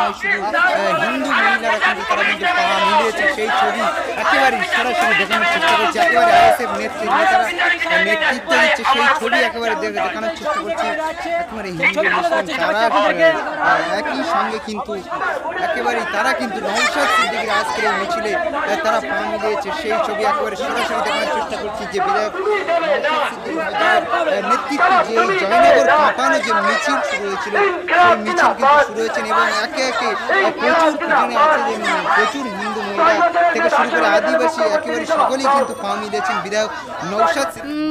নয় শুধু হিন্দু মহিলারা কিন্তু তারা কিন্তু পা মিলিয়েছে সেই ছবি একেবারেই সরাসরি দেখানোর চেষ্টা করছে একেবারে আইএসএফ নেত্রী নেতারা নেতৃত্ব দিচ্ছে সেই ছবি একেবারে দেখে দেখানোর চেষ্টা করছে একেবারে হিন্দু মুসলিম তারা একই সঙ্গে কিন্তু একেবারেই তারা কিন্তু নৌসাদ সিদ্দিকির আজকের এই মিছিলে তারা পা মিলিয়েছে সেই ছবি একেবারে সরাসরি দেখানোর চেষ্টা করছি যে বিধায়ক নেতৃত্বে যে জয়নগর কাঁপানো যে মিছিল শুরু হয়েছিল সেই মিছিল কিন্তু শুরু হয়েছেন এবং একে প্রচুর হিন্দু মহিলা থেকে শুরু করে আদিবাসী, একেবারে সকলেই কিন্তু বিধায়ক নৌসাদ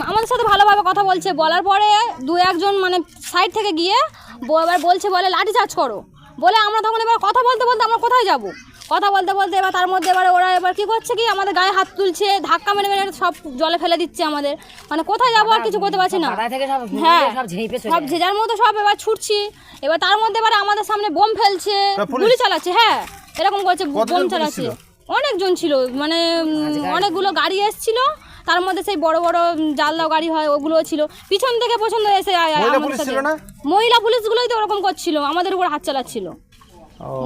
আমাদের সাথে ভালোভাবে কথা বলছে। বলার পরে দু একজন মানে সাইড থেকে গিয়ে এবার বলছে বলে, লাঠি চার্জ করো। বলে, আমরা তখন এবার কথা বলতে বলতে আমরা কোথায় যাব? কথা বলতে বলতে এবার তার মধ্যে এবার ওরা এবার কি করছে কি? আমাদের গায়ে হাত তুলছে ধাক্কা মেরে মেরে সব জলে ফেলে দিচ্ছে আমাদের। মানে কোথায় যাব আর কিছু করতে পারছি না। পাড়া থেকে সব হ্যাঁ সব যার মতো সব এবার ছুটছি। এবার তার মধ্যে এবার আমাদের সামনে বোম ফেলছে গুলি চালাচ্ছে হ্যাঁ এরকম করছে বোম চালাচ্ছে। অনেকজন ছিল মানে অনেকগুলো গাড়ি এসছিল তার মধ্যে সেই বড় বড় জালদাও গাড়ি হয় ওগুলো ছিল। পিছন থেকে পছন্দ এসে মহিলা পুলিশগুলোই তো ওরকম করছিল আমাদের উপর হাত চালাচ্ছিল।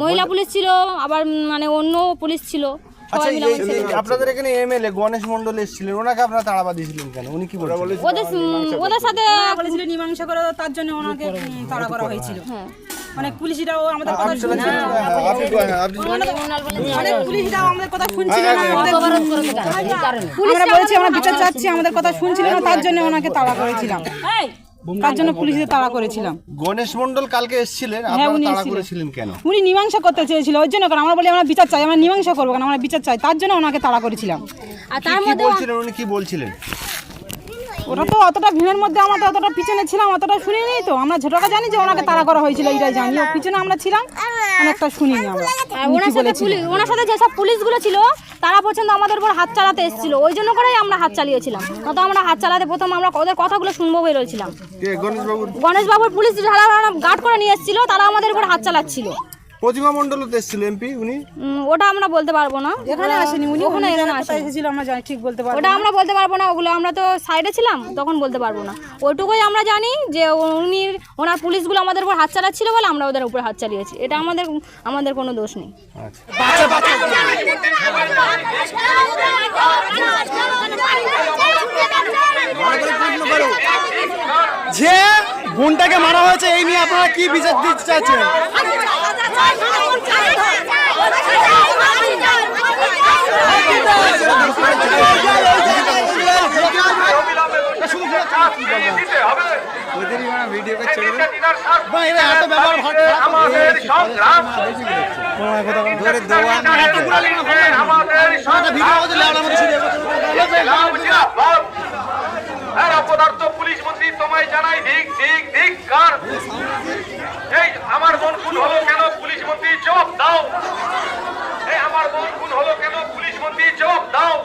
মহিলা পুলিশ ছিল আবার মানে অন্য পুলিশ ছিল। আচ্ছা আপনাদের এখানে এমএলএ গণেশ মন্ডল এসেছিলেন ওনাকে আপনারা তাড়াবা দিয়েছিলেন কেন? উনি কি বলেন ওদের ওদের সাথে বলেছিল মীমাংসা করে তার জন্য ওনাকে তাড়া করা হয়েছিল। হ্যাঁ। মানে পুলিশরাও আমাদের কথা শুনছিল অনেক পুলিশরাও আমাদের কথা শুনছিল না? এই কারণে। আমরা বলেছি আমরা বিচার চাচ্ছি আমাদের কথা শুনছিল না তার জন্য ওনাকে তাড়া করেছিলাম। তার জন্য পুলিশে তাড়া করেছিলাম? গণেশ মন্ডল কালকে এসেছিলেন হ্যাঁ, আপনারা তাড়া করেছিলেন কেন? উনি মীমাংসা করতে চেয়েছিল ওই জন্য কারণ আমরা বলি আমরা বিচার চাই আমরা মীমাংসা করব কারণ আমরা বিচার চাই তার জন্য ওনাকে তাড়া করেছিলাম। আর তার কি মধ্যে বলছিলেন উনি কি বলছিলেন? ওটা তো অতটা ভিড়ের মধ্যে আমাদের তো অতটা পিছনে ছিলাম অতটা শুনিনি তো। আমরা ঝোটাকা জানি যে ওনাকে তাড়া করা হয়েছিল এটাই জানি। পিছনে আমরা ছিলাম। অনেকটা শুনিনি আমরা। ওনার সাথে পুলিশ ওনার সাথে যেসব পুলিশগুলো ছিল তারা পর্যন্ত আমাদের উপর হাত চালাতে এসেছিল। ওই জন্য করেই আমরা হাত চালিয়েছিলাম। আমরা হাত চালাতে প্রথম আমরা ওদের কথাগুলো শুনব বেরোছিলাম কে গণেশ বাবুর গণেশবাবুর পুলিশ যারা গার্ড করে নিয়ে এসেছিল তারা আমাদের উপর হাত চালাচ্ছিল। প্রতিমা মন্ডল এসেছিল এমপি উনি? ওটা আমরা বলতে পারব না। এখানে আসেনি উনি ওখানে এখানে আসেনি। এসেছিল আমরা জানি ঠিক বলতে পারব ওটা আমরা বলতে পারব না ওগুলো আমরা তো সাইডে ছিলাম তখন বলতে পারব না। ওইটুকুই আমরা জানি যে উনি ওনার পুলিশগুলো আমাদের উপর হাত চালাচ্ছিল বলে আমরা ওদের উপর হাত চালিয়েছি। এটা আমাদের আমাদের কোনো দোষ নেই। যে বোনটাকে মারা হয়েছে এই নিয়ে আপনারা কি বিচার দিতে চাচ্ছেন মানে পুলিশ মন্ত্রী তোমায় জানাই দিক দিক দিক কার আমার বোন খুন হলো কেন? জবাব দাও। এই আমার বোন খুন হলো কেন? পুলিশ মন্ত্রী জবাব দাও।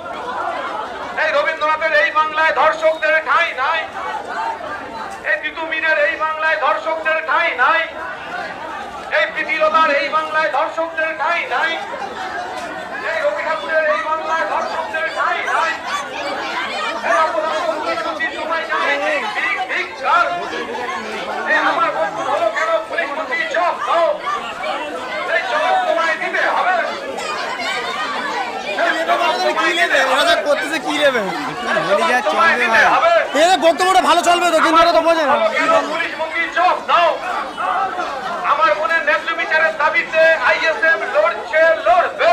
এই রবীন্দ্রনাথের এই বাংলায় ধর্ষকদের ঠাঁই নাই। এই তিতুমিরের এই বাংলায় ধর্ষকদের ঠাঁই নাই। এই প্রীতিলতার এই বাংলায় ধর্ষকদের ঠাঁই নাই। এই রবি ঠাকুরের এই বাংলায় ধর্ষকদের ঠাঁই নাই। এই তোমায় জানাই দিক দিক দিক কার এই আমার বন্ধু হলো কেন পুলিশ মন্ত্রী জবাব দাও এই জবাব তোমায় দিতে হবে এই জবাব তোমায় দিতে হবে। এরা করতেছে কি নেবে? এদের বক্তব্যটা ভালো চলবে তো কিন্তু এরা তো বোঝে না। পুলিশ মন্ত্রী জবাব দাও আমার বোনের ন্যায্য বিচারের দাবিতে আইএসএফ লড়ছে লড়বে।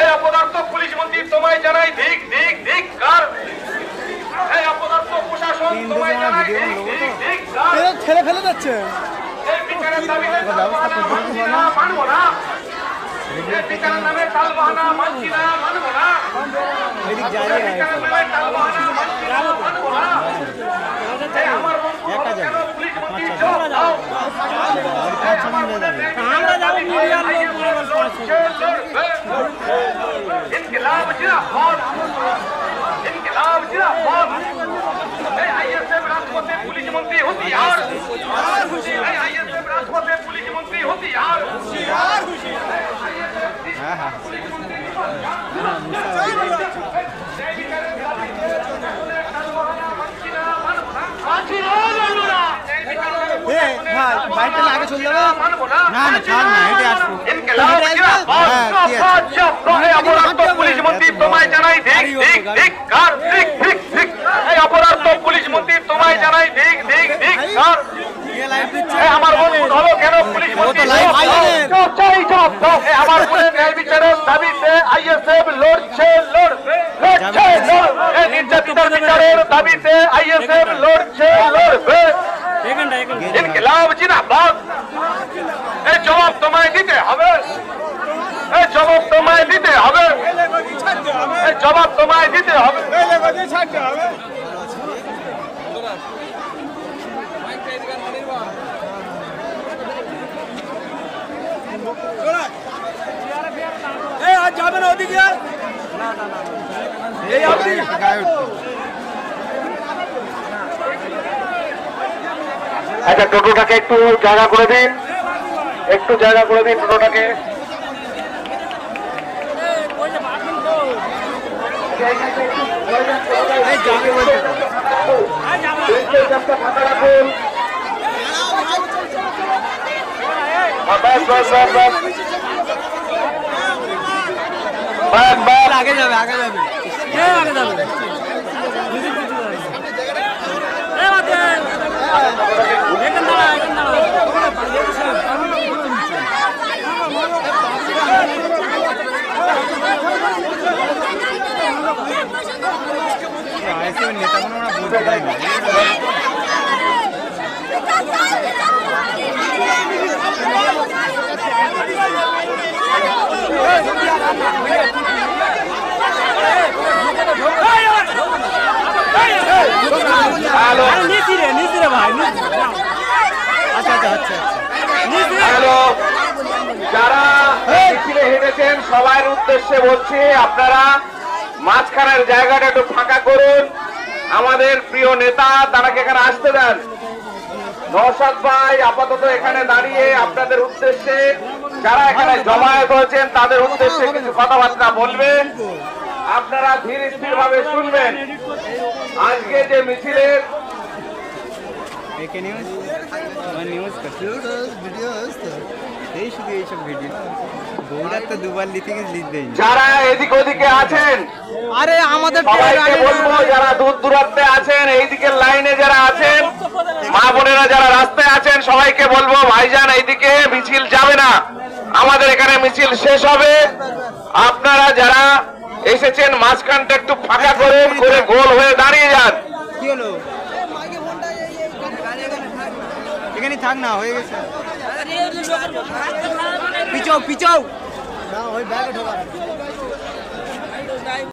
এই অপদার্থ পুলিশ মন্ত্রী তোমায় জানাই দিক দিক দিক কার। এই অপদার্থ প্রশাসন তোমায় জানাই দিক দিক দিক কার। এরা ফেলে যাচ্ছে। এই বিচারের দাবিতে মানবো না। এই বিচারের নামে তালবাহানা মানছি না মানবো না এই বিচারের নামে তালবাহানা মানছি না মানবো না এই আমার বন্ধু হলো কেন পুলিশ মন্ত্রী জবাব দাও এই আমার বোনের আমরা যাব মিডিয়ার লোক লড়ছে লড়বে ইনকিলাব জিন্দাবাদ ইনকিলাব জিন্দাবাদ এই আইএসএফ রাজপথে পুলিশ মন্ত্রী হুঁশিয়ার এই আইএসএফ রাজপথে পুলিশ মন্ত্রী হুঁশিয়ার মানছি না মানবো না এ ভাই বাইকটা আগে মানবো না না না ছাড় না হেঁটে আসব। ইনকিলাব হ্যাঁ, পুলিশ মন্ত্রী তোমায় জানাই কার এই অপরাধ পুলিশ মন্ত্রী তোমায় জানাই কার। আমার বন্ধু কেন পুলিশ মন্ত্রী? আমার বোনের ন্যায় বিচারের দাবিতে আইএসএফ লড়ছে লড়ছে নির্যাতিতার বিচারের দাবিতে আইএসএফ লড়ছে লড়বে। ইনকিলাব জিন্দাবাদ এই জবাব তোমায় দিতে হবে। এই জবাব তোমায় দিতে হবে। এই জবাব তোমায় দিতে হবে। আচ্ছা টোটোটাকে একটু জায়গা করে দিন। একটু জায়গা করে দিন টোটোটাকে। এই যাবে আগে যাবে আগে যাবে। আইএসএফ নেতাগুলো আমরা বলতে পারি না হ্যালো আচ্ছা আচ্ছা আচ্ছা হ্যালো যারা মিছিলে হেঁটেছেন সবার উদ্দেশ্যে বলছি আপনারা মাঝখানের জায়গাটা একটু ফাঁকা করুন। আমাদের প্রিয় নেতা তারাকে এখানে আসতে দেন? নৌসাদ ভাই আপাতত এখানে দাঁড়িয়ে আপনাদের উদ্দেশ্যে যারা এখানে জমায়েত হয়েছেন তাদের উদ্দেশ্যে কিছু কথাবার্তা বলবেন আপনারা ধীর স্থির ভাবে শুনবেন। আজকে যে মিছিলের একে নিউজ আমার নিউজ ভিডিও এই শুধু এইসব ভিডিও বৌরার তো দুবার লিখে লিখ দেয়নি যারা এদিক ওদিকে আছেন আরে আমাদের সবাইকে বলব যারা দূর দূরান্তে আছেন এই দিকের লাইনে যারা আছেন মা বোনেরা যারা রাস্তায় আছেন সবাইকে বলব ভাইজান এইদিকে মিছিল যাবে না। আমাদের এখানে মিছিল শেষ হবে। আপনারা যারা এসেছেন মাঝখানটা একটু ফাঁকা করুন করে গোল হয়ে দাঁড়িয়ে যান। কি হলো? এখানে থাক না হয়ে গেছে। পিচাও পিচাও না ওই ব্যাগে ঢোকা